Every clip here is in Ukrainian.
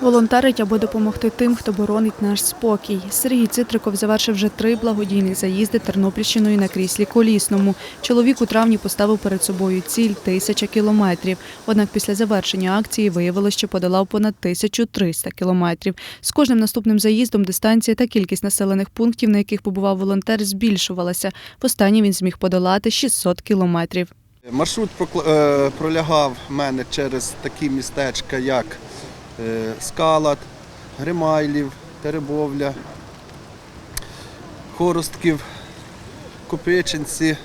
Волонтерить аби допомогти тим, хто боронить наш спокій. Сергій Цитриков завершив вже три благодійних заїзди Тернопільщиною на кріслі колісному. Чоловік у травні поставив перед собою ціль тисяча кілометрів. Однак після завершення акції виявилось, що подолав понад 1300 кілометрів. З кожним наступним заїздом дистанція та кількість населених пунктів, на яких побував волонтер, збільшувалася. Востаннє він зміг подолати 600 кілометрів. Маршрут е, пролягав мене через такі містечка, як Скалат, Гримайлів, Теребовля, Хоростків, Копичинці,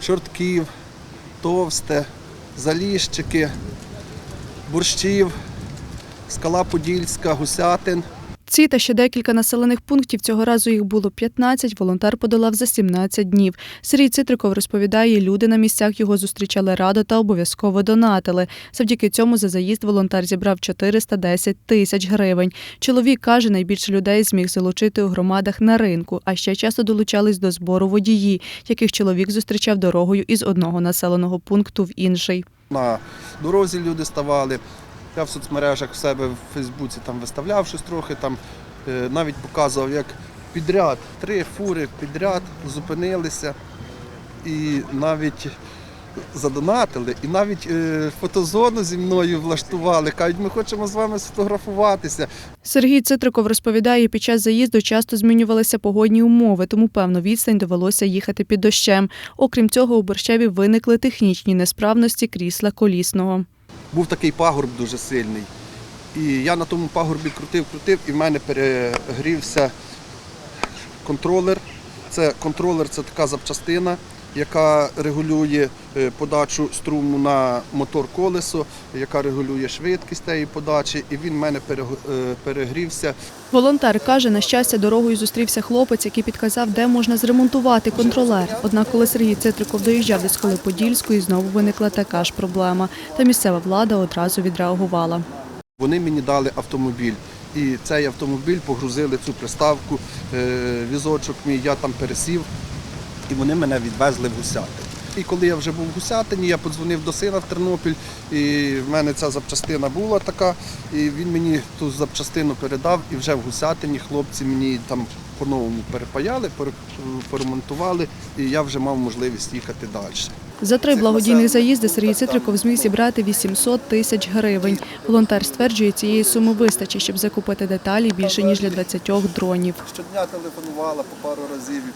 Чортків, Товсте, Заліщики, Борщів, Скала Подільська, Гусятин. Ці та ще декілька населених пунктів, цього разу їх було 15, волонтер подолав за 17 днів. Сергій Цитриков розповідає, люди на місцях його зустрічали радо та обов'язково донатили. Завдяки цьому за заїзд волонтер зібрав 410 тисяч гривень. Чоловік каже, найбільше людей зміг залучити у громадах на ринку, а ще часто долучались до збору водії, яких чоловік зустрічав дорогою із одного населеного пункту в інший. На дорозі люди ставали. Я в соцмережах в себе в Фейсбуці там виставляв щось трохи, там е, навіть показував, як підряд, три фури підряд зупинилися і навіть задонатили, і навіть е, фотозону зі мною влаштували. Кажуть, ми хочемо з вами сфотографуватися. Сергій Цитриков розповідає, під час заїзду часто змінювалися погодні умови, тому певну відстань довелося їхати під дощем. Окрім цього, у Борщеві виникли технічні несправності крісла колісного. Був такий пагорб дуже сильний. І я на тому пагорбі крутив, крутив, і в мене перегрівся контролер. Це контролер це така запчастина, яка регулює е, подачу струму на мотор колесо, яка регулює швидкість тієї подачі, і він в мене е, перегрівся. Волонтер каже, на щастя, дорогою зустрівся хлопець, який підказав, де можна зремонтувати контролер. Однак, коли Сергій Цитриков доїжджав до Скали Подільської, знову виникла така ж проблема. Та місцева влада одразу відреагувала. Вони мені дали автомобіль. І цей автомобіль погрузили цю приставку, е, візочок мій, я там пересів, і вони мене відвезли в Гусятин. І коли я вже був в Гусятині, я подзвонив до сина в Тернопіль, і в мене ця запчастина була така, і він мені ту запчастину передав, і вже в Гусятині хлопці мені там по-новому перепаяли, поремонтували, і я вже мав можливість їхати далі. За три благодійних заїзди Сергій Цитриков зміг зібрати 800 тисяч гривень. Волонтер стверджує, цієї суми вистачить, щоб закупити деталі більше ніж для 20 дронів. Щодня телефонувала по пару разів і